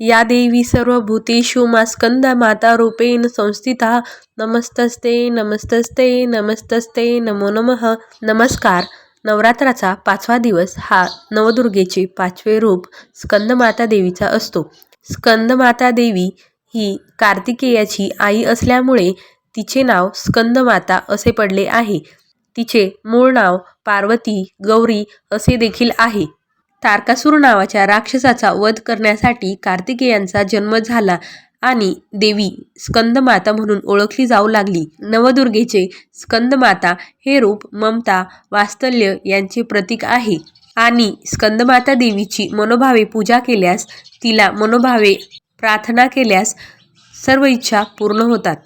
या देवी सर्वभूतेषु मा स्कंद माता रूपेण संस्थिता। नमस्तस्ते नमस्तस्ते नमस्तस्ते नमो नमः। नमस्कार। नवरात्राचा पाचवा दिवस हा नवदुर्गेचे पाचवे रूप स्कंदमाता देवीचा असतो। स्कंदमाता देवी ही कार्तिकेयाची आई असल्यामुळे तिचे नाव स्कंदमाता असे पडले आहे। तिचे मूळ नाव पार्वती गौरी असे देखील आहे। तारकासूर नावाच्या राक्षसाचा वध करण्यासाठी कार्तिकेयांचा जन्म झाला आणि देवी स्कंदमाता म्हणून ओळखली जाऊ लागली. नवदुर्गेचे स्कंदमाता हे रूप ममता वास्तल्य यांचे प्रतीक आहे. आणि स्कंदमाता देवीची मनोभावे पूजा केल्यास तिला मनोभावे प्रार्थना केल्यास सर्व इच्छा पूर्ण होतात.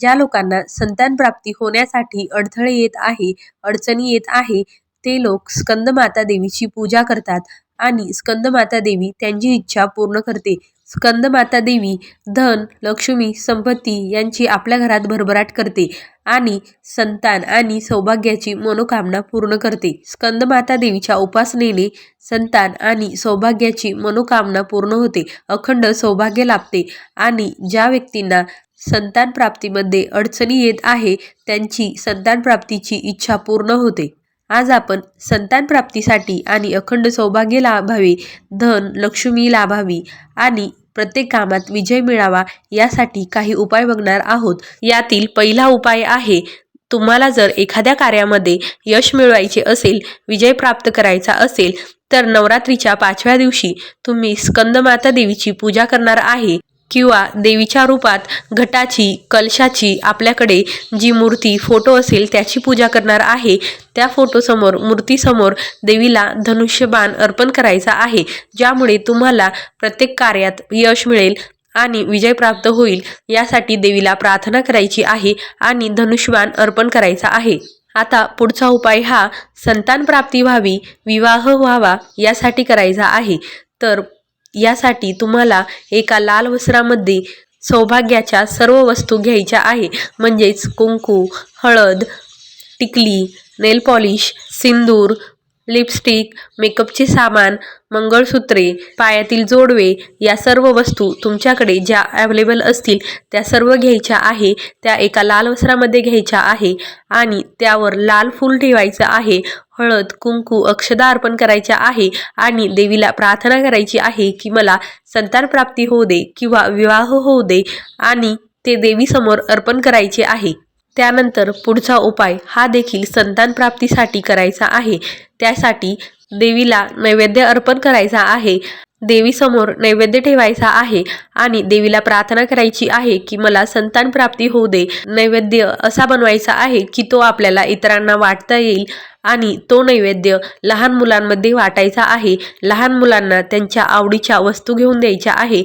ज्या लोकांना संतान प्राप्ती होण्यासाठी अडथळे येत आहे अडचणी येत आहे ते लोक स्कंदमाता देवीची पूजा करतात. आणि स्कंदमाता देवी त्यांची इच्छा पूर्ण करते. स्कंदमाता देवी धन लक्ष्मी संपत्ती यांची आपल्या घरात भरभराट करते आणि संतान आणि सौभाग्याची मनोकामना पूर्ण करते. स्कंदमाता देवीच्या उपासनेने संतान आणि सौभाग्याची मनोकामना पूर्ण होते. अखंड सौभाग्य लाभते आणि ज्या व्यक्तींना संतान प्राप्तीमध्ये अडचणी येत आहे त्यांची संतान प्राप्तीची इच्छा पूर्ण होते. आज आपण संतान प्राप्तीसाठी आणि अखंड सौभाग्य लाभावे धन लक्ष्मी लाभावी आणि प्रत्येक कामात विजय मिळावा यासाठी काही उपाय बघणार आहोत. यातील पहिला उपाय आहे तुम्हाला जर एखाद्या कार्यामध्ये यश मिळवायचे असेल विजय प्राप्त करायचा असेल तर नवरात्रीच्या पाचव्या दिवशी तुम्ही स्कंदमाता देवीची पूजा करणार आहे. किंवा देवीच्या रूपात घटाची कलशाची आपल्याकडे जी मूर्ती फोटो असेल त्याची पूजा करणार आहे. त्या फोटोसमोर मूर्तीसमोर देवीला धनुष्यबाण अर्पण करायचा आहे. ज्यामुळे तुम्हाला प्रत्येक कार्यात यश मिळेल आणि विजय प्राप्त होईल. यासाठी देवीला प्रार्थना करायची आहे आणि धनुष्यबाण अर्पण करायचा आहे. आता पुढचा उपाय हा संतान प्राप्ती व्हावी विवाह व्हावा यासाठी करायचा आहे. तर यासाठी तुम्हाला एका लाल वस्त्रामध्ये सौभाग्याच्या सर्व वस्तू घ्यायच्या आहे. म्हणजेच कुंकू हळद टिकली नेल पॉलिश सिंदूर लिपस्टिक मेकअपचे सामान मंगळसूत्रे पायातील जोडवे या सर्व वस्तू तुमच्याकडे ज्या अवेलेबल असतील त्या सर्व घ्यायच्या आहे त्या एका लाल वस्त्रामध्ये घ्यायच्या आहे आणि त्यावर लाल फूल ठेवायचं आहे हळद कुंकू अक्षदा अर्पण करायच्या आहे आणि देवीला प्रार्थना करायची आहे की मला संतान प्राप्ती होऊ दे किंवा विवाह होऊ दे आणि ते देवीसमोर अर्पण करायचे आहे. त्यानंतर पुढचा उपाय हा देखील संतान प्राप्तीसाठी करायचा आहे. त्यासाठी देवीला नैवेद्य अर्पण करायचा आहे. देवीसमोर नैवेद्य ठेवायचा आहे आणि देवीला प्रार्थना करायची आहे की मला संतान प्राप्ती होऊ दे. नैवेद्य असा बनवायचा आहे की तो आपल्याला इतरांना वाटता येईल आणि तो नैवेद्य लहान मुलांमध्ये वाटायचा आहे. लहान मुलांना त्यांच्या आवडीच्या वस्तू घेऊन द्यायच्या आहे.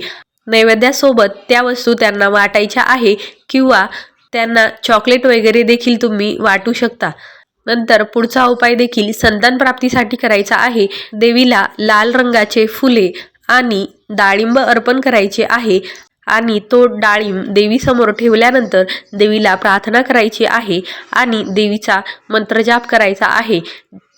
नैवेद्यासोबत त्या वस्तू त्यांना वाटायच्या आहे किंवा त्यांना चॉकलेट वगैरे देखील तुम्ही वाटू शकता. नंतर पुढचा उपाय देखील संतान प्राप्तीसाठी करायचा आहे. देवीला लाल रंगाचे फुले आणि डाळिंब अर्पण करायचे आहे आणि तो डाळिंब देवीसमोर ठेवल्यानंतर देवीला प्रार्थना करायची आहे आणि देवीचा मंत्रजाप करायचा आहे.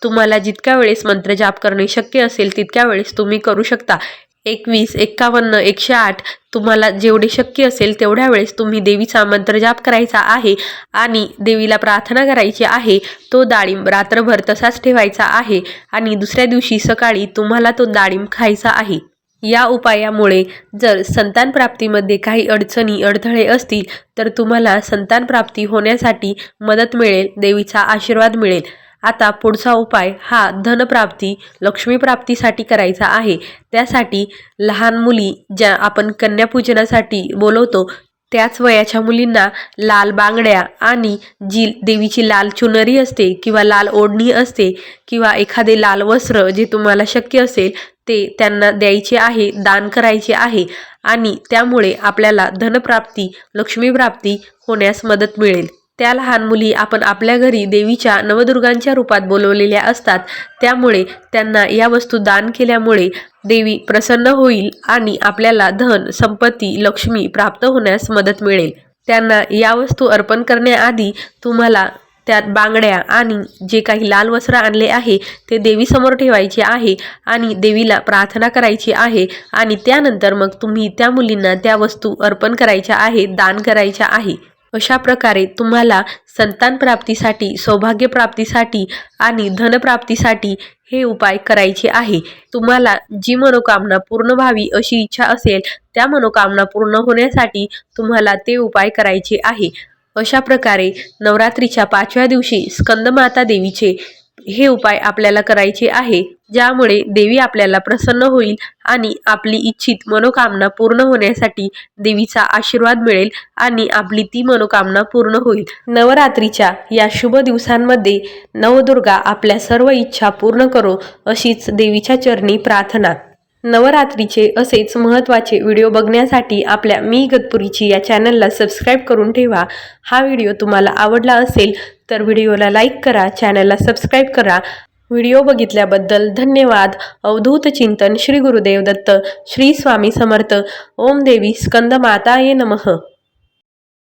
तुम्हाला जितक्या वेळेस मंत्रजाप करणे शक्य असेल तितक्या वेळेस तुम्ही करू शकता. एकवीस एक्कावन्न एकशे आठ तुम्हाला जेवढे शक्य असेल तेवढ्या वेळेस तुम्ही देवीचा मंत्रजाप करायचा आहे आणि देवीला प्रार्थना करायची आहे तो डाळिंब रात्रभर तसाच ठेवायचा आहे आणि दुसऱ्या दिवशी सकाळी तुम्हाला तो डाळिंब खायचा आहे. या उपायामुळे जर संतान प्राप्तीमध्ये काही अडचणी अडथळे असतील तर तुम्हाला संतान प्राप्ती होण्यासाठी मदत मिळेल देवीचा आशीर्वाद मिळेल. आता पुढचा उपाय हा धनप्राप्ती लक्ष्मीप्राप्तीसाठी करायचा आहे. त्यासाठी लहान मुली ज्या आपण कन्यापूजनासाठी बोलवतो त्याच वयाच्या मुलींना लाल बांगड्या आणि जी देवीची लाल चुनरी असते किंवा लाल ओढणी असते किंवा एखादे लाल वस्त्र जे तुम्हाला शक्य असेल ते त्यांना द्यायचे आहे दान करायचे आहे आणि त्यामुळे आपल्याला धनप्राप्ती लक्ष्मीप्राप्ती होण्यास मदत मिळेल. त्या लहान मुली आपण आपल्या घरी देवीच्या नवदुर्गांच्या रूपात बोलवलेल्या असतात. त्यामुळे त्यांना या वस्तू दान केल्यामुळे देवी प्रसन्न होईल आणि आपल्याला धन संपत्ती लक्ष्मी प्राप्त होण्यास मदत मिळेल. त्यांना या वस्तू अर्पण करण्याआधी तुम्हाला त्यात बांगड्या आणि जे काही लाल वस्त्र आणले आहे ते देवीसमोर ठेवायचे आहे आणि देवीला प्रार्थना करायची आहे आणि त्यानंतर मग तुम्ही त्या मुलींना त्या वस्तू अर्पण करायच्या आहे दान करायच्या आहे. अशा प्रकारे तुम्हाला संतान प्राप्तीसाठी सौभाग्य प्राप्तीसाठी आणि धनप्राप्तीसाठी हे उपाय करायचे आहे. तुम्हाला जी मनोकामना पूर्ण व्हावी अशी इच्छा असेल त्या मनोकामना पूर्ण होण्यासाठी तुम्हाला ते उपाय करायचे आहे. अशा प्रकारे नवरात्रीच्या पाचव्या दिवशी स्कंदमाता देवीचे हे उपाय आपल्याला करायचे आहे ज्यामुळे देवी आपल्याला प्रसन्न होईल आणि आपली इच्छित मनोकामना पूर्ण होण्यासाठी देवीचा आशीर्वाद मिळेल आणि आपली ती मनोकामना पूर्ण होईल. नवरात्रीच्या या शुभ दिवसांमध्ये नवदुर्गा आपल्या सर्व इच्छा पूर्ण करो अशीच देवीच्या चरणी प्रार्थना. नवरात्रीचे असेच महत्त्वाचे व्हिडिओ बघण्यासाठी आपल्या मी गतपुरीची या चॅनलला सबस्क्राईब करून ठेवा. हा व्हिडिओ तुम्हाला आवडला असेल तर व्हिडिओला लाईक करा चॅनलला सबस्क्राईब करा. व्हिडिओ बघितल्याबद्दल धन्यवाद. अवधूत चिंतन श्री गुरुदेव दत्त श्री स्वामी समर्थ. ओम देवी स्कंद माता ये नमः.